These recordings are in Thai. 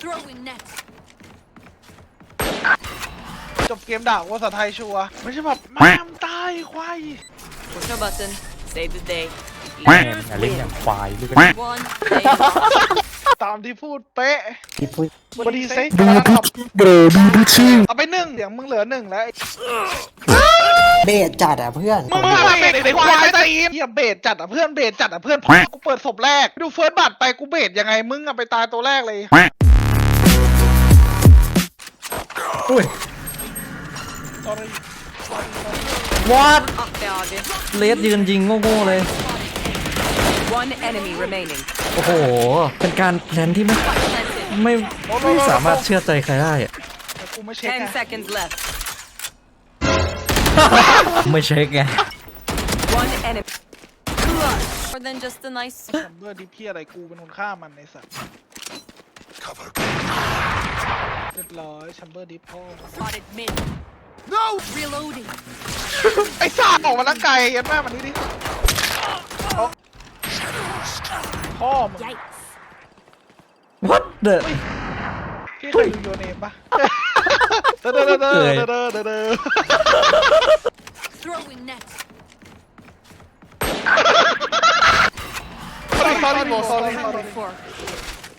Throwing net. จบเกมด่าว่าภาษาไทยชัวร์ไม่ใช่แบบแม่มตายควาย Push a button. Save the day. แม่ง Leaders อย่าเล่นอย่าง win. ควายลูก One. Day lost. ตามที่พูดเป๊ะที่พูดบอดีเซ็กดูทุกเบรดูทุกชื่อเอาไปหนึ่งเสียงมึงเหลือหนึ่งแล้วเบสจัดอะเพื่อนมึงมาเบสไอ้ควายตีนเฮียเบสจัดอะเพื่อนเบสจัดอะเพื่อนกูเปิดศพแรก ดูเฟิร์สบัตรไปกูเบสยังไงมึงอะไปตายตัวแรกเลย อุ้ย sorry วัด Up there, Audrey. เลสยืนยิงโง่ๆเลย One enemy remaining. โอ้โห เป็นการแพลนที่ไม่ Planted. ไม่ไม่สามารถเชื่อใจใครได้อะแต่กูไม่เช็ค Ten ไง seconds left. ไม่เช็คไง One enemy. More than just a nice. ซัมเบอร์ดิพี่อะไรกูเป็นคนฆ่ามันในสัตว์เรีย บร้อยชัมเบอร์ดิพ่อ Spotted mid. No. Reloading. ไอ้ซ่าออกมาตั้งไกลยันแม่มันนี่ดิเอาพ่อมึง Yikes. What the พี่เคยดูโยเนมปะเด้อเด้อเด้อเด้อเด้อเด้อเด้อ Throwing net. sorry sorry bro sorry sorry Four.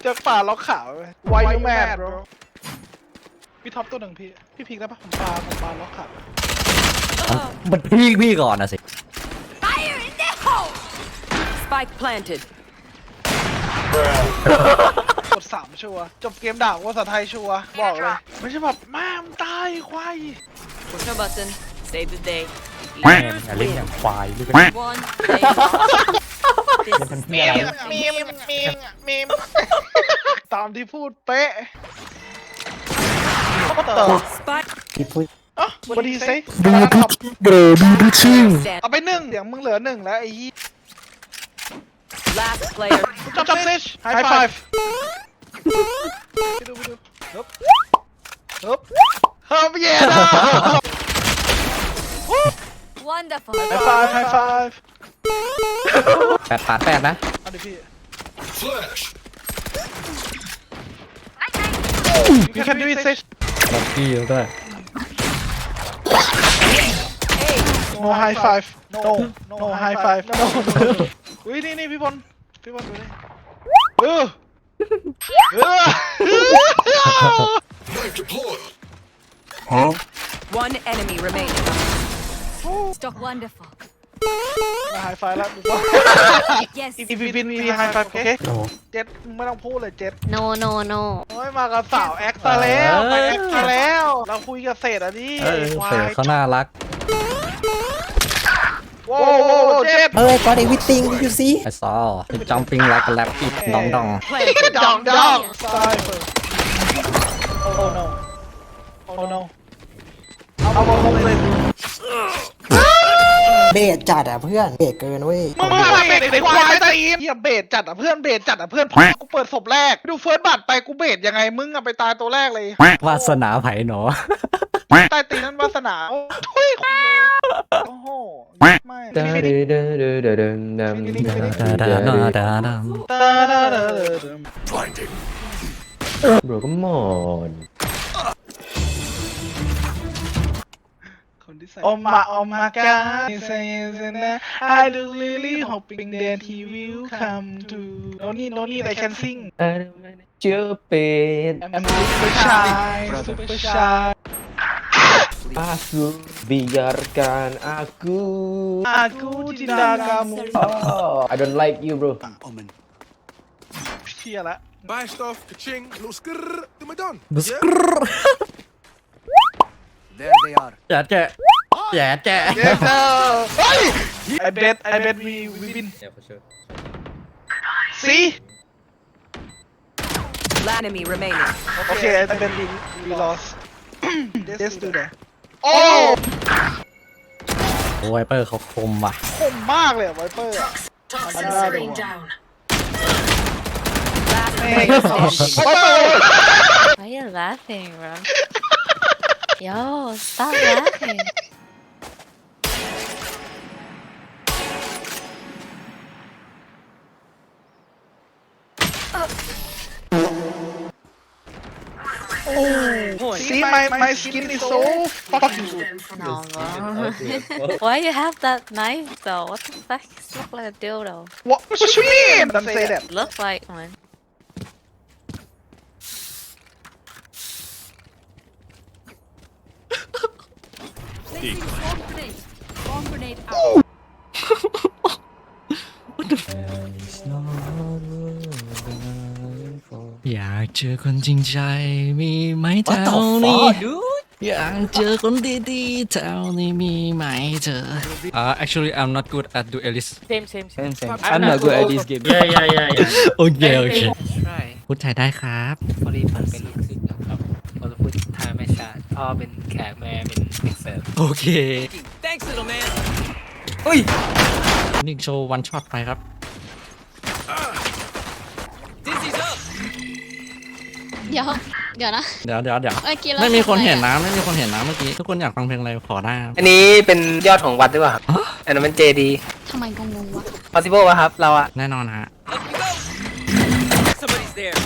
เจอป่าล็อกขาวเว้ย Why you mad bro พี่ท็อปตัวหนึ่งพี่ พี่พิกได้ปะผมปาผมปาล็อกขาวมันพี่พี่ก่อนนะสิ Fire in the hole. Spike planted. กดสามชัวร์จบเกมด่าว่าภาษาไทยชัวร์บอกเลย ไม่ใช่แบบแม่มตายควาย Push a button. Save the day. แม่ง Leaders อย่าเล่นอย่าง win. ควายลูก One. Day lost. This is มีมมีมมีมมีมตามที่พูดเป๊ะ What the People Oh, what did you say? Do you do bro? Do you do chill? เอาไปหนึ่งเดี๋ยวมึงเหลือหนึ่งแล้วไอ้ยี่ Last player. Jump jump fish High five ไปดูไปดูฮึบฮึบฮึบเย่นะ Wonderful. High five High five แปดปาดแปดนะ เอาดิพี่ Flash You can do it Sage ล็อกกี้ด้วย no high five no no high five no อุ้ยนี่นี่พี่พลพี่พลดูนี่เออเออ Knife deployed. One enemy remaining. Stock wonderful. มาไฮไฟแล้วดูว่า Yes. if you win we high five โอเคเจ็ดมึงไม่ต้องพูดเลยเจ็ด No, no, no. โอ้ยมากับสาวแอคซะแล้วไปแอคซะแล้ว เราคุยกับเศษอะดิเออเสือเขาน่ารักโว้โว้โว้เจ็ดเฮ้ย got everything did you see ไอ้ซอจัมปิ้งลักแลบอีกดองดอง Planted. ดองดองไซเฟอร์โอ้ no โอ้ no เอาบอลลงเลย เบสจัดอะเพื่อนเบสเกินเว้ยมึงมาเบสไอ้ควายตีนเฮียเบสจัดอะเพื่อนเบสจัดอะเพื่อนกูเปิดศพแรกดูเฟิร์สบัตรไปกูเบสยังไงมึงอะไปตายตัวแรกเลยวาสนาไผ่หนอใต้ตีนนั้นวาสนาโอ้ทุยโอ้โหไม่ดาดาดาด คนที่ใส่โอมาโอมากา say yes and that I do really hoping that he will come to no need no need I can sing เชื่อเป็น I'm super shy super shy aku biarkan aku aku cinta kamu oh, I don't like you bro เชียละ Buy stuff, ka-ching, little skrrr, then we're done. บุสกร There they are. แย่แจ๊ แย่แจ๊ yes sir เฮ้ย I bet I bet we we win see Last enemy remaining. okay I bet we we lost let's do that โอ้ไวเปอร์เขาคมว่ะ คมมากเลยอะไวเปอร์อะมันได้เลยว่ะ Last แม่ player standing. ไวเปอร์ Why are you laughing, bro? Yo, stop laughing. Oh. See my my skin is so fucking good. No, oh. Why you have that knife though? What the fuck? It look like a dildo. What what you mean? Don't say that. Look like one. Oh อยากเจอคนจริงใจมีไหมแถวนี้อยากเจอคนดีๆแถวนี้มีไหมเจอ Uh actually I'm not good at duelist Same, same, same. Same same I'm not good at this game Yeah, yeah, yeah, yeah. โอเคโอเค Try. พูดไทยได้ครับพอดีผมเป็นลูกศิษย์นะครับพอจะพูดไทยไม่ชัดพ่อเป็นแขกแม่เป็นเด็กเสิร์ฟโอเค Thanks little man นี่โชว์วันช็อตไปครับ เดี๋ยว เดี๋ยวนะ เดี๋ยวเดี๋ยวเดี๋ยวเมื่อกี้เราไม่มีคนทำอะไรเห็นอะนะไม่มีคนเห็นนะเมื่อกี้ทุกคนอยากฟังเพลงอะไรขอได้ครับอันนี้เป็นยอดของวัดหรือเปล่าครับอันนั้นเป็นเจดี ทำไมงงๆวะ possible ป่ะครับ เราอะแน่นอนฮะ Somebody's there